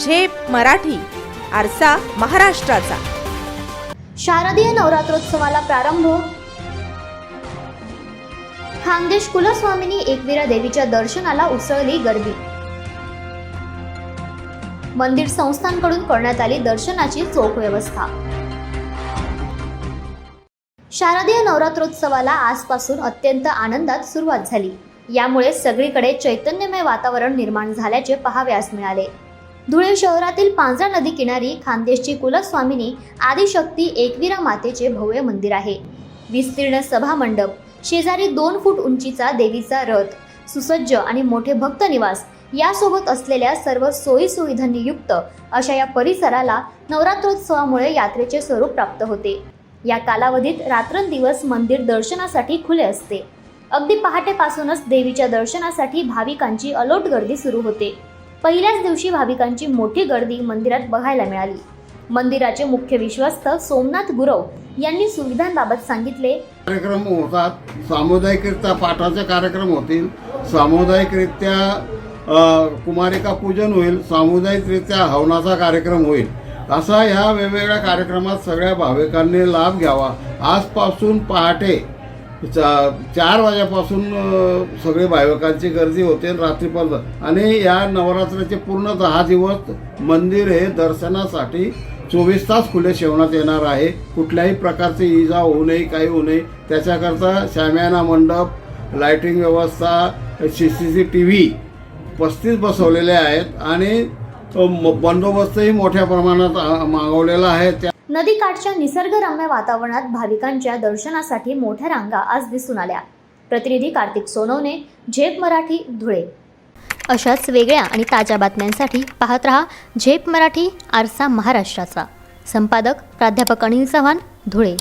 झेप मराठी आरसा महाराष्ट्राचा. शारदीय नवरात्रोत्सवाला प्रारंभ. खानदेश कुलस्वामिनी एकविरा देवीच्या दर्शनाला उसळली गर्दी. मंदिर संस्थांकडून करण्यात आली दर्शनाची चोख व्यवस्था. शारदीय नवरात्रोत्सवाला आजपासून अत्यंत आनंदात सुरुवात झाली. यामुळे सगळीकडे चैतन्यमय वातावरण निर्माण झाल्याचे पहाव्यास मिळाले. धुळे शहरातील पांझरा नदी किनारी खानदेशची कुलस्वामिनी आदिशक्ती एकविरा मातेचे भव्य मंदिर आहे. विस्तीर्ण सभा मंडप शेजारी दोन फूट उंचीचा देवीचा रथ सुसज्ज आणि मोठे भक्त निवास यासोबत असलेल्या सर्व सोयी सुविधांनी युक्त अशा या परिसराला नवरात्रोत्सवामुळे यात्रेचे स्वरूप प्राप्त होते. या कालावधीत रात्रंदिवस मंदिर दर्शनासाठी खुले असते. अगदी पहाटेपासूनच देवीच्या दर्शनासाठी भाविकांची अलोट गर्दी सुरू होते. पहिल्याच दिवशी भाविकांची मोठी गर्दी मंदिरात बघायला मिळाली. मंदिराचे मुख्य विश्वस्त सोमनाथ गुरव यांनी सुविधांबाबत सांगितले. कार्यक्रम होतात. सामुदायिकरित्या पाठाचे कार्यक्रम होतील. सामुदायिकरित्या कुमारिका पूजन होईल. सामुदायिकरित्या हवनाचा कार्यक्रम होईल. असा ह्या वेगवेगळ्या कार्यक्रमात सगळ्या भाविकांनी लाभ घ्यावा. आजपासून पहाटे चा- चार वाजेपासून सगळे भाविकांची गर्दी होते रात्रीपर्यंत. आणि या नवरात्राचे पूर्ण दहा दिवस मंदिर हे दर्शनासाठी चोवीस तास खुले शेवण्यात येणार आहे. कुठल्याही प्रकारची इजा होऊ नये काही होऊ नये. त्याच्याकरता शाम्याना मंडप लाईटिंग व्यवस्था C C C T V पस्तीस बसवलेले आहेत आणि म- बंदोबस्तही मोठ्या प्रमाणात मागवलेला आहे. त्या नदीकाठच्या निसर्गरम्य वातावरणात भाविकांच्या दर्शनासाठी मोठ्या रांगा आज दिसून आल्या. प्रतिनिधी कार्तिक सोनवणे झेप मराठी धुळे. अशाच वेगळ्या आणि ताज्या बातम्यांसाठी पाहत रहा झेप मराठी आरसा महाराष्ट्राचा. संपादक प्राध्यापक अनिल चव्हाण धुळे.